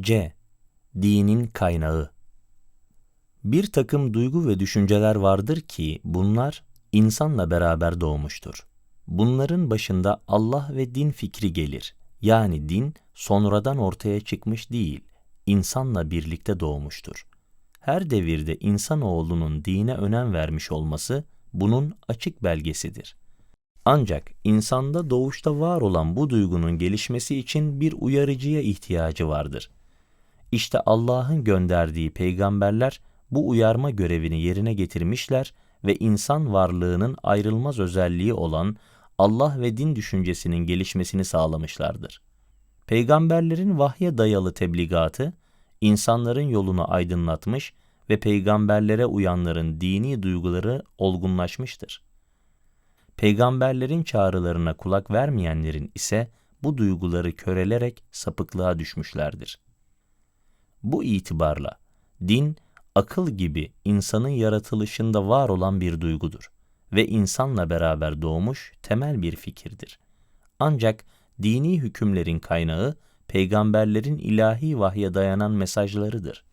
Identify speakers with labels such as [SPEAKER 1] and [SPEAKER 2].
[SPEAKER 1] C. Dinin kaynağı Bir takım duygu ve düşünceler vardır ki bunlar insanla beraber doğmuştur. Bunların başında Allah ve din fikri gelir. Yani din sonradan ortaya çıkmış değil, insanla birlikte doğmuştur. Her devirde insanoğlunun dine önem vermiş olması bunun açık belgesidir. Ancak insanda doğuşta var olan bu duygunun gelişmesi için bir uyarıcıya ihtiyacı vardır. İşte Allah'ın gönderdiği peygamberler bu uyarma görevini yerine getirmişler ve insan varlığının ayrılmaz özelliği olan Allah ve din düşüncesinin gelişmesini sağlamışlardır. Peygamberlerin vahye dayalı tebligatı, insanların yolunu aydınlatmış ve peygamberlere uyanların dini duyguları olgunlaşmıştır. Peygamberlerin çağrılarına kulak vermeyenlerin ise bu duyguları körelerek sapıklığa düşmüşlerdir. Bu itibarla din, akıl gibi insanın yaratılışında var olan bir duygudur ve insanla beraber doğmuş temel bir fikirdir. Ancak dini hükümlerin kaynağı peygamberlerin ilahi vahye dayanan mesajlarıdır.